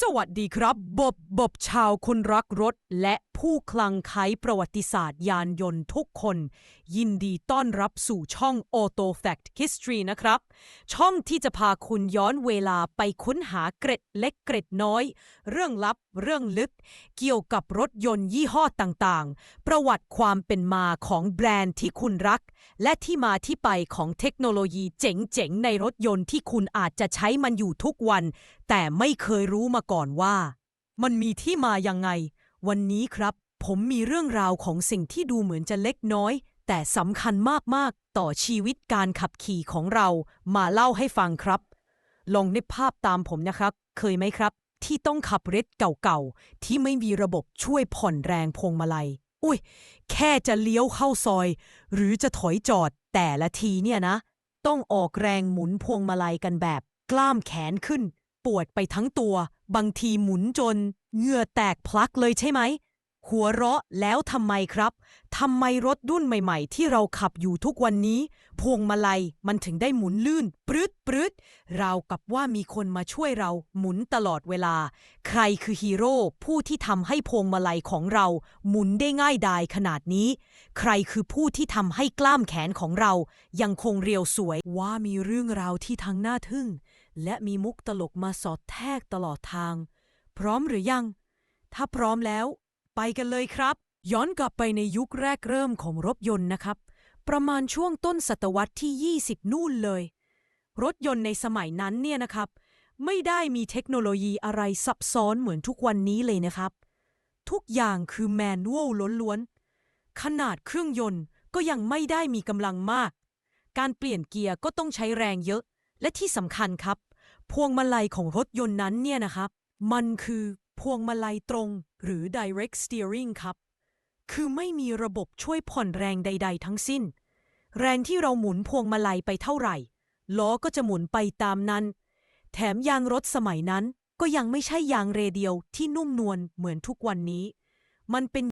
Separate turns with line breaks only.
สวัสดีครับ บบบบชาวคนรักรถ และผู้คลังไคล้ประวัติศาสตร์ยานยนต์ทุกคน ยินดีต้อนรับสู่ช่อง Auto Fact History นะครับ ช่องที่จะพาคุณย้อนเวลาไปค้นหาเกร็ดเล็กเกร็ดน้อย เรื่องลับเรื่องลึก เกี่ยวกับรถยนต์ยี่ห้อต่างๆ ประวัติความเป็นมาของแบรนด์ที่คุณรัก และที่มาที่ไปของเทคโนโลยีเจ๋งๆในรถยนต์ที่คุณอาจจะใช้มันอยู่ทุกวัน แต่ไม่เคยรู้มาก่อนว่า มันมีที่มายังไง วันนี้ครับ ผมมีเรื่องราวของสิ่งที่ดูเหมือนจะเล็กน้อย แต่สำคัญมาก ๆ ต่อชีวิตการขับขี่ของเรามาเล่าให้ฟังครับ ลองนึกภาพตามผมนะครับ เคยไหมครับ ที่ต้องขับรถเก่าๆ ที่ไม่มีระบบช่วยผ่อนแรงพวงมาลัย อุ้ย แค่จะเลี้ยวเข้าซอย หรือจะถอยจอดแต่ละทีเนี่ยนะ ต้องออกแรงหมุนพวงมาลัยกันแบบกล้ามแขนขึ้น ปวดไปทั้งตัว บางทีหมุนจน เหงื่อแตกพลักเลยใช่ไหม หัวเราะแล้วทำไมครับทำไมรถรุ่นใหม่ๆ ที่เราขับอยู่ทุกวันนี้ พวงมาลัยมันถึงได้หมุนลื่นปรึดปรึดราวกับว่ามีคนมาช่วยเราหมุนตลอดเวลา ใครคือฮีโร่ผู้ที่ทำให้พวงมาลัยของเราหมุนได้ง่ายดายขนาดนี้ ใครคือผู้ที่ทำให้กล้ามแขนของเรา ยังคงเรียวสวยว่ามีเรื่องราวที่ทั้งน่าทึ่ง และมีมุกตลกมาสอดแทรกตลอดทาง พร้อมหรือยัง ถ้าพร้อมแล้ว ไปกันเลยครับ ย้อนกลับไปในยุคแรกเริ่มของรถยนต์นะครับ ประมาณช่วงต้นศตวรรษที่ 20 นู่นเลย รถยนต์ในสมัยนั้นเนี่ยนะครับ ไม่ได้มีเทคโนโลยีอะไรซับซ้อนเหมือนทุกวันนี้เลยนะครับ ทุกอย่างคือแมนนวลล้วนๆขนาดเครื่องยนต์ก็ยังไม่ได้มีกำลังมาก การเปลี่ยนเกียร์ก็ต้องใช้แรงเยอะ และที่สำคัญครับ พวงมาลัยของรถยนต์นั้นเนี่ยนะครับ มันคือ พวงมาลัยตรงหรือ direct steering ครับ คือไม่มีระบบช่วยผ่อนแรงใด ๆ ทั้งสิ้น แรงที่เราหมุนพวงมาลัยไปเท่าไหร่ ล้อก็จะหมุนไปตามนั้น แถมยางรถสมัยนั้นก็ยังไม่ใช่ยางเรเดียวที่นุ่มนวลเหมือนทุกวันนี้ มันเป็น